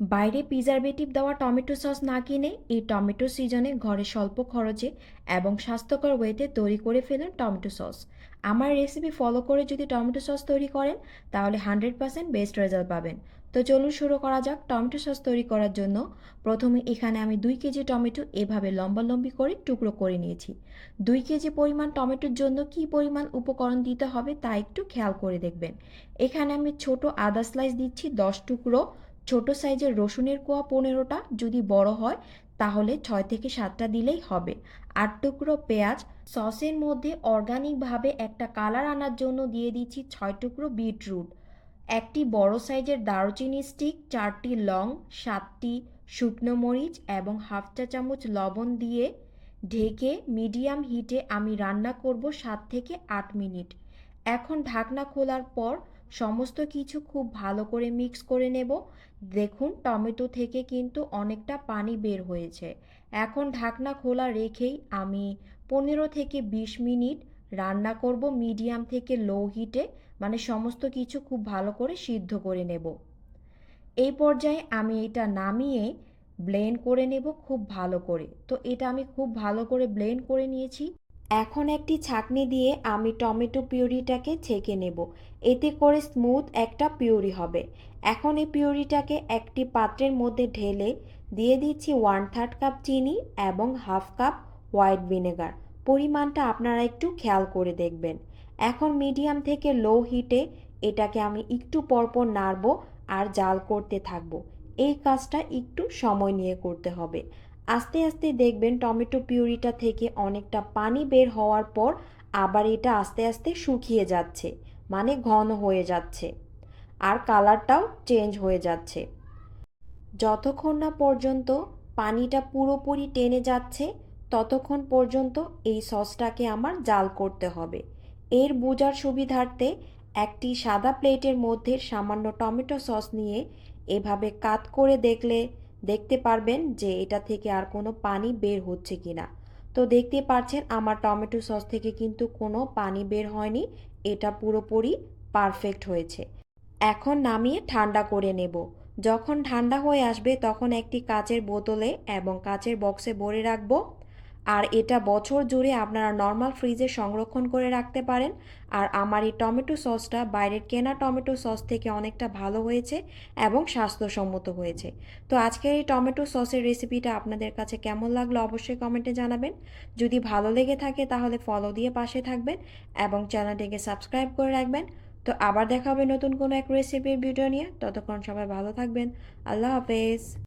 বাইরে প্রিজারভেটিভ দেওয়া tomato sauce না কিনে এই টমেটো সিজনে ঘরে স্বল্প খরচে এবং স্বাস্থ্যকর ওয়েতে তৈরি করে ফেলুন টমেটো সস। আমার রেসিপি ফলো করে যদি টমেটো সস তৈরি করেন, তাহলে হান্ড্রেড পার্সেন্ট বেস্ট রেজাল্ট পাবেন। তো চলুন শুরু করা যাক টমেটো সস তৈরি করার জন্য। প্রথমে এখানে আমি দুই কেজি টমেটো এভাবে লম্বালম্বি করে টুকরো করে নিয়েছি। দুই কেজি পরিমাণ টমেটোর জন্য কী পরিমাণ উপকরণ দিতে হবে তা একটু খেয়াল করে দেখবেন। এখানে আমি ছোট আদা স্লাইস দিচ্ছি, দশ টুকরো ছোট সাইজের রসুনের কোয়া পনেরোটা যদি বড় হয়, তাহলে ছয় থেকে সাতটা দিলেই হবে। আট টুকরো পেঁয়াজ, সসের মধ্যে অর্গানিকভাবে একটা কালার আনার জন্য দিয়ে দিচ্ছি ছয় টুকরো বিটরুট। একটি বড় সাইজের দারুচিনি স্টিক, চারটি লং, সাতটি শুকনো মরিচ এবং হাফ চা চামচ লবণ দিয়ে ঢেকে মিডিয়াম হিটে আমি রান্না করব সাত থেকে আট মিনিট। এখন ঢাকনা খোলার পর সমস্ত কিছু খুব ভালো করে মিক্স করে নেব। দেখুন, টমেটো থেকে কিন্তু অনেকটা পানি বের হয়েছে। এখন ঢাকনা খোলা রেখেই আমি পনেরো থেকে বিশ মিনিট রান্না করব মিডিয়াম থেকে লো হিটে মানে সমস্ত কিছু খুব ভালো করে সিদ্ধ করে নেব। এই পর্যায়ে আমি এটা নামিয়ে ব্লেন্ড করে নেব খুব ভালো করে। তো এটা আমি খুব ভালো করে ব্লেন্ড করে নিয়েছি। এখন একটি ছাঁকনি দিয়ে আমি টমেটো পিউরিটাকে ছেঁকে নেব। এতে করে স্মুথ একটা পিউরি হবে। এখন এই পিউরিটাকে একটি পাত্রের মধ্যে ঢেলে দিয়ে দিচ্ছি ওয়ান থার্ড কাপ চিনি এবং হাফ কাপ হোয়াইট ভিনেগার। পরিমাণটা আপনারা একটু খেয়াল করে দেখবেন। এখন মিডিয়াম থেকে লো হিটে এটাকে আমি একটু পরপর নাড়ব আর জাল করতে থাকব। এই কাজটা একটু সময় নিয়ে করতে হবে। আস্তে আস্তে দেখবেন টমেটো পিউরিটা থেকে অনেকটা পানি বের হওয়ার পর আবার এটা আস্তে আস্তে শুকিয়ে যাচ্ছে মানে ঘন হয়ে যাচ্ছে। আর কালারটাও চেঞ্জ হয়ে যাচ্ছে। যতক্ষণ না পর্যন্ত পানিটা পুরোপুরি টেনে যাচ্ছে, ততক্ষণ পর্যন্ত এই সসটাকে আমার জাল করতে হবে। এর বোঝার সুবিধার্থে একটি সাদা প্লেটের মধ্যে সামান্য টমেটো সস নিয়ে এভাবে কাত করে দেখলে দেখতে পারবেন যে এটা থেকে আর কোনো পানি বের হচ্ছে কি না তো দেখতে পাচ্ছেন আমার টমেটো সস থেকে কিন্তু কোনো পানি বের হয়নি, এটা পুরোপুরি পারফেক্ট হয়েছে। এখন নামিয়ে ঠান্ডা করে নেব। যখন ঠান্ডা হয়ে আসবে তখন একটি কাচের বোতলে এবং কাচের বক্সে ভরে রাখব। আর এটা বছর জুড়ে আপনারা নর্মাল ফ্রিজে সংরক্ষণ করে রাখতে পারেন। আর আমার এই টমেটো সসটা বাইরের কেনা টমেটো সস থেকে অনেকটা ভালো হয়েছে এবং স্বাস্থ্যসম্মত হয়েছে। তো আজকের এই টমেটো সসের রেসিপিটা আপনাদের কাছে কেমন লাগল অবশ্যই কমেন্টে জানাবেন। যদি ভালো লেগে থাকে তাহলে ফলো দিয়ে পাশে থাকবেন এবং চ্যানেলটিকে সাবস্ক্রাইব করে রাখবেন। তো আবার দেখা হবে নতুন কোনো এক রেসিপির ভিডিও নিয়ে। ততক্ষণ সবাই ভালো থাকবেন। আল্লাহ হাফেজ।